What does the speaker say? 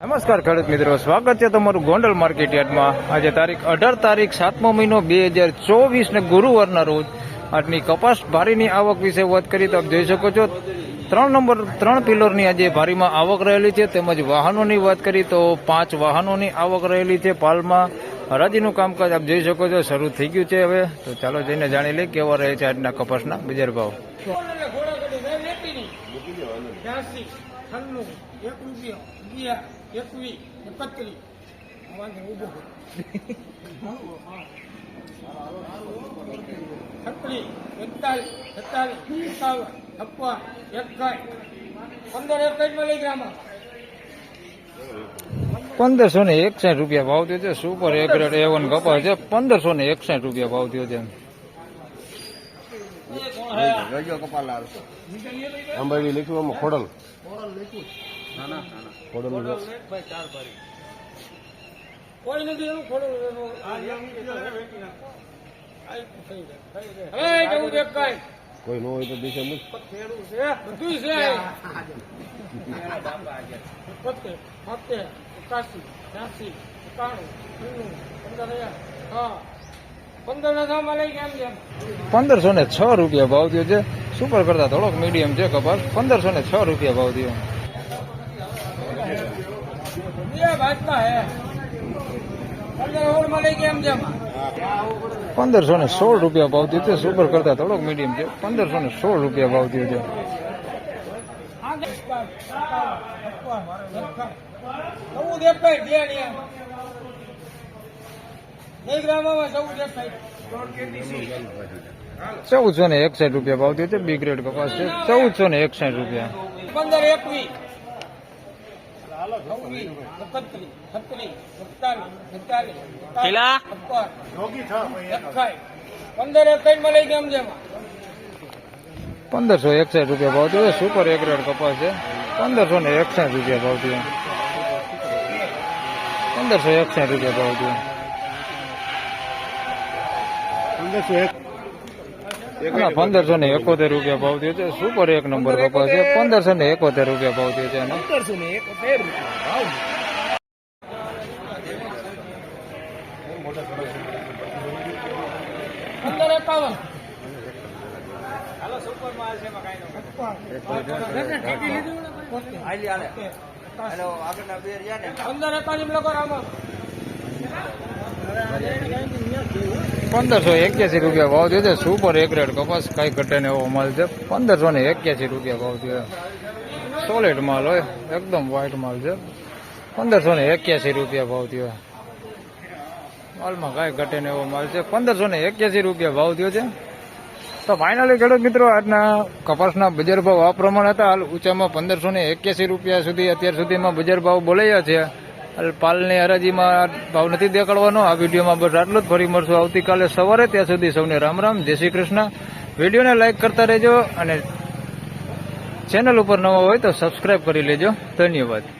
નમસ્કાર ખેડૂત મિત્રો, સ્વાગત છે તમારું ગોંડલ માર્કેટ યાર્ડમાં. આજે તારીખ અઢાર તારીખ સાતમો મહિનો બે હજાર ચોવીસ ને ગુરુવારના રોજ આજની કપાસ ભારીની આવક વિશે વાત કરી તો આપ જોઈ શકો છો, ત્રણ નંબર, ત્રણ પિલરની આજે ભારીમાં આવક રહેલી છે. તેમજ વાહનોની વાત કરી તો પાંચ વાહનોની આવક રહેલી છે પાલમાં. હરાજીનું કામકાજ આપ જોઈ શકો છો, શરૂ થઈ ગયું છે હવે. તો ચાલો જઈને જાણી લઈએ કેવા રહે છે આજના કપાસના બજાર ભાવ. રૂપિયો વાંધો એકતાલીસ એકાવન છપ્પન પંદર લઈ ગયા પંદરસો ને એકસાઠ રૂપિયા ભાવ થયો છે. સુપર એગ્રેડ એવન કપાસ છે. પંદરસો ને એકસાઠ રૂપિયા ભાવ થયો છે અંબાડી લખ્યું આમાં ખોડલ. ખોડલ કોઈ નથી એનું ખોડું હવે જવું છે કાંઈ કોઈ ન હોય તો દેશે મુક. બધું છે. પત્તે પત્તે એકાસી ત્યાસી એકાણું પંદર હજાર હા પંદરસો ને છ રૂપિયા ભાવ થયો છે. સુપર કરતા થોડોક મીડિયમ છે કપાસ પંદરસો ને છ રૂપિયા ભાવ થયો. પંદરસો ને સોળ રૂપિયા ભાવ થયો સુપર કરતા થોડોક મીડિયમ છે. પંદરસો ને સોળ રૂપિયા ભાવ થયો છે. ચૌદસો ને એકસાઠ રૂપિયા ભાવ થયો છે. બી ગ્રેડ કપાસ છે. ચૌદસો ને એકસાઠ રૂપિયા. પંદર એકવીસ પંદરસો એકસાઠ રૂપિયા ભાવ થયો સુપર એક ગ્રેડ કપાસ છે. પંદરસો ને એકસાઠ રૂપિયા ભાવ થયો પંદરસો એકસાઠ રૂપિયા ભાવ થયો પંદરસો એક પંદરસો ને એકોતેર રૂપિયા ભાવ થયો છે. સુપર એક નંબર કપાસ છે. પંદરસો ને એકોતેર રૂપિયા ભાવ થયો છે પંદરસો ને એકોતેર પંદર એકાવન. લોકો રામા. પંદરસો એક્યાસી રૂપિયા ભાવ થયો છે. સુપર એક રેડ કપાસ કઈ ઘટે ને એવો માલ છે. પંદરસો ને એક્યાસી રૂપિયા ભાવ થયો. સોલિડ માલ હોય, એકદમ વ્હાઈટ માલ છે. પંદરસો ને એક્યાસી રૂપિયા ભાવ થયો. માલમાં કાંઈ ઘટે ને એવો માલ છે. પંદરસો ને એક્યાસી રૂપિયા ભાવ થયો છે. તો ફાઇનલી ખેડૂત મિત્રો, આજના કપાસના બજાર ભાવ આ પ્રમાણે હતા. હાલ ઊંચામાં પંદરસો ને એક્યાસી રૂપિયા સુધી, અત્યાર સુધીમાં બજાર ભાવ બોલાયા છે. પાલની હરાજીમાં ભાવ નથી દેખાડવાનો. આ વિડીયોમાં બસ આટલું જ. ફરી મળશું આવતીકાલે સવારે. ત્યાં સુધી સૌને રામ રામ. જય શ્રી કૃષ્ણ. વિડીયોને લાઇક કરતા રહેજો અને ચેનલ ઉપર નવા હોય તો સબસ્ક્રાઇબ કરી લેજો. ધન્યવાદ.